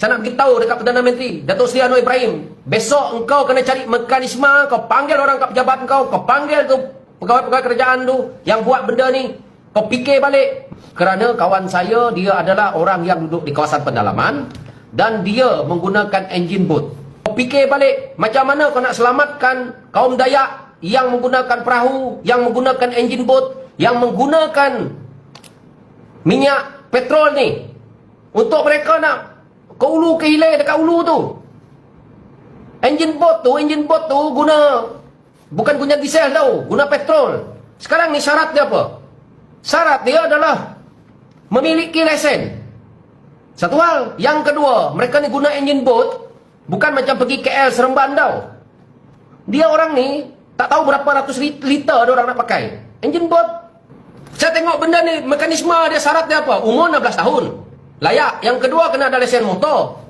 Saya nak beritahu dekat Perdana Menteri Datuk Seri Anwar Ibrahim Besok engkau kena cari mekanisme Kau panggil orang kat pejabat kau Kau panggil tu pegawai-pegawai kerajaan tu Yang buat benda ni. Kau fikir balik. Kerana kawan saya Dia adalah orang yang duduk di kawasan pendalaman Dan dia menggunakan engine boat Kau fikir balik Macam mana kau nak selamatkan Kaum Dayak Yang menggunakan perahu Yang menggunakan engine boat Yang menggunakan Minyak petrol ni? Untuk mereka nak ke ulu ke hilir dekat ulu tu. Engine boat tu, engine boat tu guna bukan guna diesel tau, guna petrol. Sekarang ni syarat dia apa? Syarat dia adalah memiliki lesen. Satu hal, yang kedua, mereka ni guna engine boat bukan macam pergi KL Seremban tau. Dia orang ni tak tahu berapa ratus lit- liter dia orang nak pakai. Engine boat saya tengok benda ni mekanisme dia syarat dia apa? Umur 16 tahun. Layak. Yang kedua kena ada lesen motor.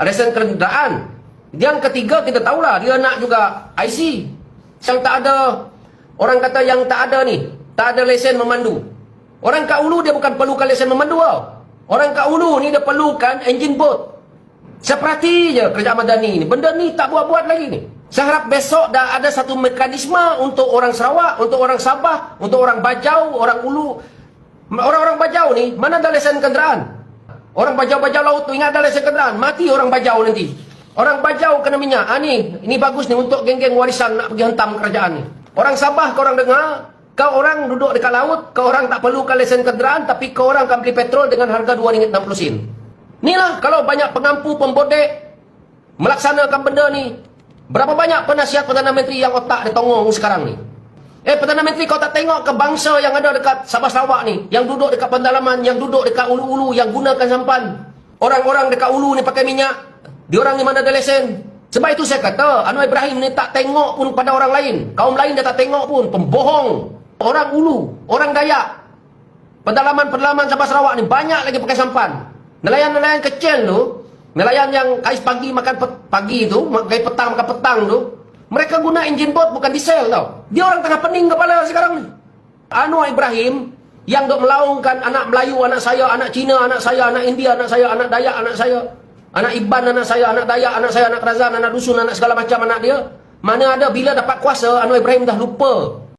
Lesen kenderaan. Yang ketiga kita tahulah dia nak juga IC. Yang tak ada orang kata yang tak ada ni, tak ada lesen memandu. Orang kat Ulu dia bukan perlukan lesen memandu tau. Orang kat Ulu ni dia perlukan engine boat. Saya perhati je kerajaan madani ni. Benda ni tak buat-buat lagi ni. Saya harap besok dah ada satu mekanisme untuk orang Sarawak, untuk orang Sabah, untuk orang Bajau, orang Ulu. Orang-orang Bajau ni, mana ada lesen kenderaan? Orang Bajau-Bajau laut tu ingat ada lesen kenderaan. Mati orang Bajau nanti. Orang Bajau kena minyak. Ah ni, ini bagus ni untuk geng-geng warisan nak pergi hentam kerajaan ni. Orang Sabah kau orang dengar, kau orang duduk dekat laut, kau orang tak perlukan lesen kenderaan, tapi kau orang akan beli petrol dengan harga RM2.60 sen. Inilah kalau banyak pengampu pembodek melaksanakan benda ni. Berapa banyak penasihat Perdana Menteri yang otak dia tongong sekarang ni? Eh Perdana Menteri kau tak tengok ke bangsa yang ada dekat Sabah Sarawak ni, yang duduk dekat pendalaman, yang duduk dekat ulu-ulu, yang gunakan sampan. Orang-orang dekat ulu ni pakai minyak, diorang ni mana ada lesen. Sebab itu saya kata, Anwar Ibrahim ni tak tengok pun pada orang lain. Kaum lain dia tak tengok pun, pembohong. Orang ulu, orang Dayak. Pendalaman-pendalaman Sabah Sarawak ni banyak lagi pakai sampan. Nelayan-nelayan kecil tu, nelayan yang kais pagi makan pagi tu, kais petang makan petang tu, mereka guna engine boat bukan diesel tau. Dia orang tengah pening kepala sekarang ni. Anwar Ibrahim yang duk melaungkan anak Melayu, anak saya, anak Cina, anak saya, anak India, anak saya, anak Dayak, anak saya, anak Iban, anak saya, anak Dayak, anak saya, anak Razan, anak Dusun, anak segala macam anak dia. Mana ada bila dapat kuasa Anwar Ibrahim dah lupa